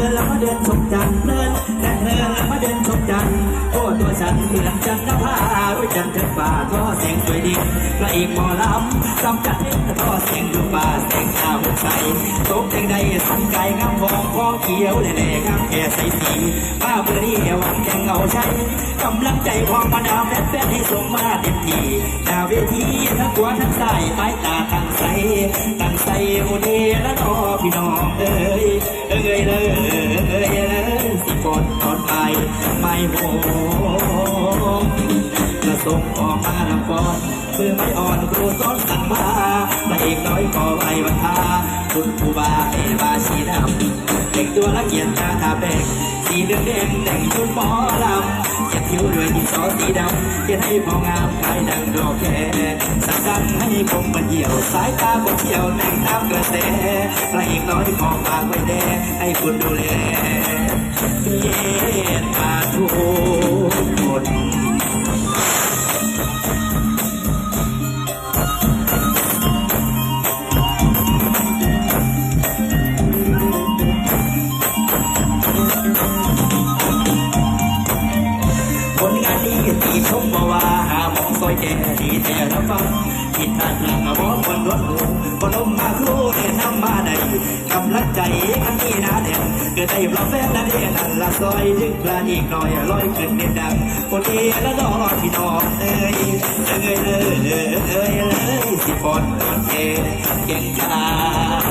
ลินแล้วมาเดินชมจันทร์เพลินแต่เธอแล้วมาเดินชมจันทร์โอ้ตัวฉันเหมือนจันทร์นภาด้วยจันทร์เธอป่าท่อแสงสวยดีพระเอกหมอลำจำจัดเทพท่อแสงดวงฟ้าแสงดาวใจตกแดงใดสันไก่งามพอ เขียวแหล่ๆงามแก่ใส่สีป้าเพื่อนี่หวังแข่งเอาใช้กำลังใจของมาดามและแฟนให้ส่งมาเต็มที่ดาวเวทีทั้งขวทั้งซ้ายไม้ตาทั้งใสตั้งใจโอเดและนอพี่น้องเอ้ยเอ้ยเลยเอ้ยเลยสิกดตอนไปไม่โหมกระส่งออกมาลำฟอนเพื่อไม่อ่อนครูสอนสั่งมาพระเอกน้อยขอไว้วันทาคุณครูบาเอบาชีดำ กตัวละเกียรติตาทาแป้งสีเหลืองแดงแต่งชุดหมอลำเจ็บผิวด้วยดินสอสีดำเขียนให้พองามขายดังดอกแค่สั่งดังให้ผมมาเหี่ยว สายตาผมเที่ยวแต่งตามกระแสพระเอกน้อยขอฝากไว้แด่ให้คุณดูแลเย็นมาทู อยแก่ดีแต่ละฟังผิดพลาดหลังมาบอกคนรถหูคนลมมาครูแนะนำมาได้กำลังใจอันนี้นะเด่นเกิดได้ปลาแฟนนั่นเองนั่นละซอยถึงพลาดอีกหน่อยลอยขึ้นเด่นดังคนเอและดอพี่น้องเอ้ยเอ้ยเลยเอ้ยเลยสิปอนตอนเอ้ยเขานี่งจ้า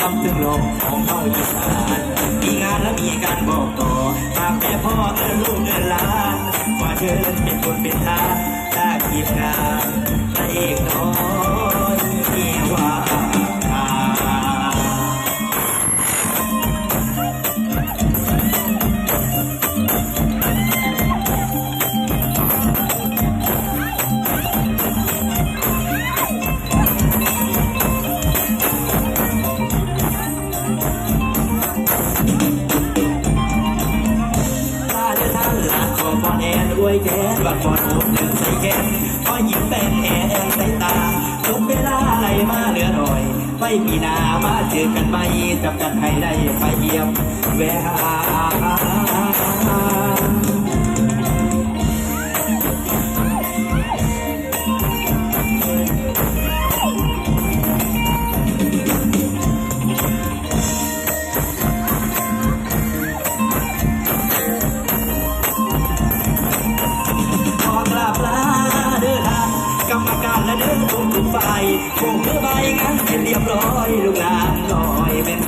ทำถึงลมของเข้าอีสานมีงานและมีการบอกต่อ หากแม่พ่อเอินลูกเอินหลานว่าเธอเป็นคนเป็นทานได้ทีมงาม วยแกนบัดฟอนโอบเดินใส่แกนพอยิ้มเป็นแอนใส่ตาทุกเวลาไหลมาเหลือหน่อย ไม่มีนามาเจอกันไหมจับกันให้ได้ไปเยี่ยมแวะ และเด้อทุกทุกฝ่ายคงเพื่อใบงานเสร็จเรียบร้อยลูกหลานลอยเป็น